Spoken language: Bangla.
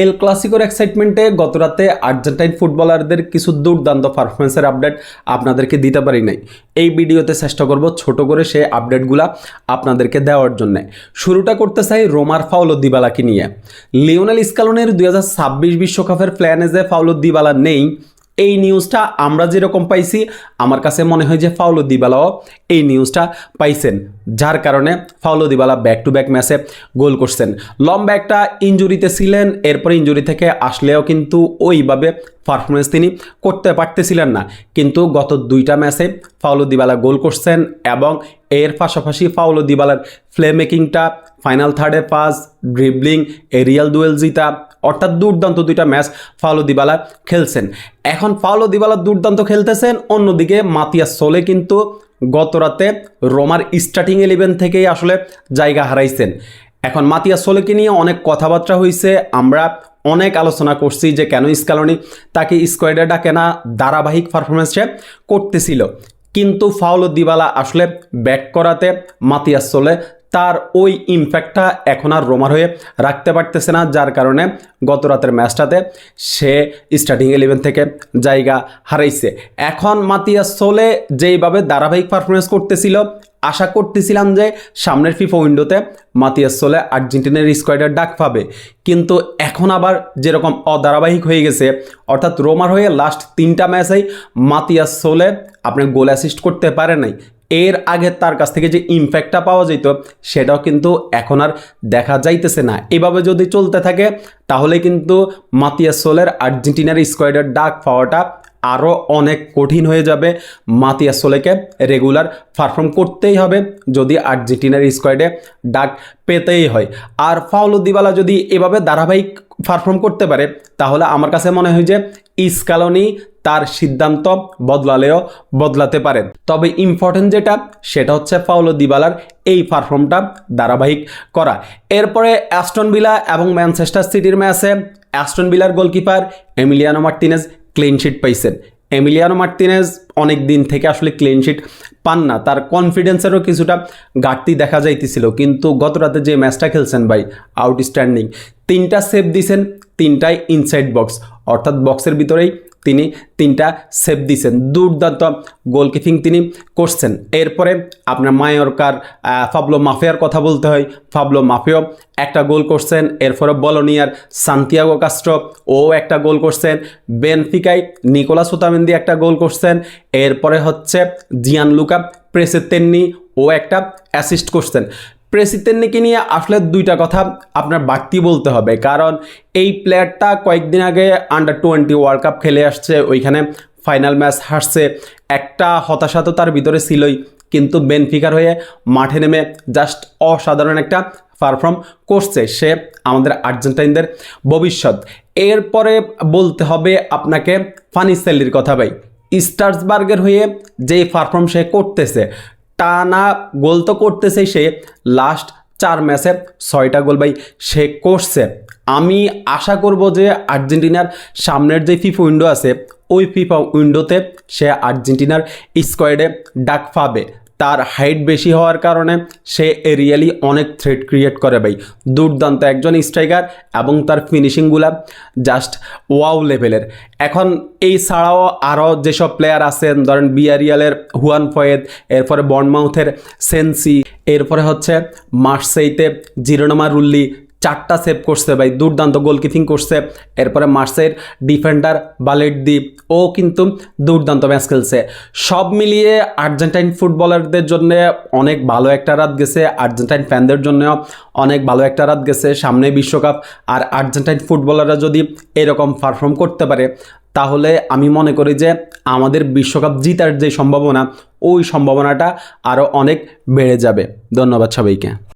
এল ক্লাসিকোর এক্সাইটমেন্টে গতরাতে আর্জেন্টাইন ফুটবলারদের কিছু দুর্দান্ত পারফরমেন্সের আপডেট আপনাদেরকে দিতে পারি নাই। এই ভিডিওতে চেষ্টা করব ছোট করে সেই আপডেটগুলা আপনাদেরকে দেওয়ার জন্যে। শুরুটা করতে চাই রোমার ফাউলো দিবালাকে নিয়ে। লিওনেল স্কালনের দুই বিশ্বকাপের প্ল্যানে যে ফাউলো দিবালা নেই এই নিউজটা আমরা যেরকম পাইছি, আমার কাছে মনে হয় যে ফাউলো দিবালাও এই নিউজটা পাইছেন, যার কারণে Paulo Dybala back to back ম্যাচে গোল করছেন। লম্বা একটা ইঞ্জুরিতে ছিলেন, এরপর ইঞ্জুরি থেকে আসলেও কিন্তু ওইভাবে পারফরমেন্স তিনি করতে পারতেছিলেন না। কিন্তু গত দুইটা ম্যাচে ফাউলো দিবালা গোল করছেন এবং এর পাশাপাশি ফাউলো দিবালার প্লে মেকিংটা ফাইনাল থার্ডে পাস ড্রিবলিং এরিয়াল ডুয়েল জিতা, অর্থাৎ দুর্দান্ত দুইটা ম্যাচ ফাউলো দিবালা খেলছেন। এখন ফাউলো দিবালা দুর্দান্ত খেলতেছেন, অন্যদিকে মাতিয়া সোলে কিন্তু গত রাতে রোমার স্টার্টিং ইলেভেন থেকেই আসলে জায়গা হারাইছেন। এখন মাতিয়া সোলেকে নিয়ে অনেক কথাবার্তা হয়েছে আমরা অনেক আলোচনা করছি যে কেন স্কালনি তাকে স্কোয়াডে ডাকে না, ধারাবাহিক পারফরমেন্সে করতেছিল। কিন্তু ফাউলো দিবালা আসলে ব্যাক করাতে মাতিয়াস চলে। তার ওই ইমপ্যাক্টটা এখন আর রোমার হয়ে রাখতে পারতেছে না, যার কারণে গত রাতের ম্যাচটাতে সে স্টার্টিং ইলেভেন থেকে জায়গা হারাইছে। এখন মাতিয়া সোলে যেইভাবে ধারাবাহিক পারফরমেন্স করতেছিল আশা করতেছিলাম যে সামনের ফিফা উইন্ডোতে মাতিয়াস সোলে আর্জেন্টিনার স্কোয়াডের ডাক পাবে। কিন্তু এখন আবার যেরকম অধারাবাহিক হয়ে গেছে, অর্থাৎ রোমার হয়ে লাস্ট তিনটা ম্যাচেই মাতিয়াস সোলে আপনি গোল অ্যাসিস্ট করতে পারে নাই। এর আগে তার কাছ থেকে যে ইমপ্যাক্টটা পাওয়া যেত, সেটাও কিন্তু এখন আর দেখা যাইতেছে না। এভাবে যদি চলতে থাকে, তাহলে কিন্তু মাতিয়াস সোলের আর্জেন্টিনার স্কোয়াডের ডাক পাওয়াটা আরও অনেক কঠিন হয়ে যাবে। মাতিয়া সোলেকে রেগুলার পারফর্ম করতেই হবে। যদি আর্জেন্টিনার স্কোয়াডে ডাক পেতেই হয়। আর ফাউলো দিবালা যদি এভাবে ধারাবাহিক পারফর্ম করতে পারে, তাহলে আমার কাছে মনে হয় যে ইস্কালনি তার সিদ্ধান্ত বদলালেও বদলাতে পারেন তবে ইম্পর্টেন্ট যেটা, সেটা হচ্ছে ফাউলো দিবালার এই পারফর্মটা ধারাবাহিক করা। এরপরে অ্যাস্টন বিলা এবং ম্যানচেস্টার সিটির ম্যাচে Aston বিলার goalkeeper Emiliano Martinez clean sheet পাইছেন। এমিলিয়ানো মার্তিনেজ অনেক দিন থেকে আসলে ক্লিনশিট পান না। তার কনফিডেন্সেরও কিছুটা ঘাটতি দেখা যাইতেছিল। কিন্তু গত রাতে যে ম্যাচটা খেলছেন ভাই আউটস্ট্যান্ডিং তিনটা সেভ দিছেন, তিনটাই ইনসাইড বক্স অর্থাৎ বক্সের ভিতরেই তিনি তিনটা সেভ দিছেন। দুর্দান্ত গোলকিপিং তিনি করছেন। এরপরে আপনার মায়োরকার ফাবলো মাফিয়ার কথা বলতে হয়। ফাবলো মাফিও একটা গোল করছেন। এরপরে বলনিয়ার সান্তিয়াগো কাস্ট্রো ও একটা গোল করছেন। বেনফিকাই নিকোলাস ওতামেন্দি একটা গোল করছেন। এরপরে হচ্ছে জিয়ান লুকা প্রেসের তেন্নি ও একটা অ্যাসিস্ট করছেন। প্রেসিতেন্নিকে নিয়ে আসলে দুইটা কথা আপনার বাড়তি বলতে হবে। কারণ এই প্লেয়ারটা কয়েকদিন আগে আন্ডার টোয়েন্টি ওয়ার্ল্ড কাপ খেলে আসছে, ওইখানে ফাইনাল ম্যাচ হারছে। একটা হতাশা তো তার ভিতরে ছিলই, কিন্তু বেনফিকার হয়ে মাঠে নেমে জাস্ট অসাধারণ একটা পারফর্ম করছে। সে আমাদের আর্জেন্টাইনদের ভবিষ্যৎ। এরপরে বলতে হবে আপনাকে ফানিসেল্লির কথা ভাই। স্টার্সবার্গের হয়ে যেই পারফর্ম সে করতেছে টানা গোল তো করতেছে সে। লাস্ট চার ম্যাচে ছয়টা গোল ভাই সে করছে। আমি আশা করব যে আর্জেন্টিনার সামনের যে ফিফা উইন্ডো আছে, ওই ফিফা উইন্ডোতে সে আর্জেন্টিনার স্কোয়াডে ডাক পাবে। তার হাইট বেশি হওয়ার কারণে সে এরিয়ালি অনেক থ্রেট ক্রিয়েট করে ভাই। দুর্দান্ত একজন স্ট্রাইকার এবং তার ফিনিশিংগুলা জাস্ট ওয়াও লেভেলের এখন এই ছাড়াও আরও যেসব প্লেয়ার আছেন, ধরেন বিয়ারিয়ালের হুয়ান ফয়েদ এরপরে বর্নমাউথের সেন্সি এরপরে হচ্ছে মার্সেইতে জিরোনামা রুল্লি চারটা সেভ করছে ভাই, দুর্দান্ত গোলকিপিং করছে। এরপরে মার্সের ডিফেন্ডার বালেটদ্বীপ ও কিন্তু দুর্দান্ত ম্যাচ খেলছে। সব মিলিয়ে আর্জেন্টাইন ফুটবলারদের জন্য অনেক ভালো একটা রাত গেছে, আর্জেন্টাইন ফ্যানদের জন্যও অনেক ভালো একটা রাত গেছে সামনে বিশ্বকাপ। আর আর্জেন্টাইন ফুটবলাররা যদি এরকম পারফর্ম করতে পারে, তাহলে আমি মনে করি যে আমাদের বিশ্বকাপ জিতার যে সম্ভাবনা, ওই সম্ভাবনাটা আরও অনেক বেড়ে যাবে। ধন্যবাদ সবাইকে।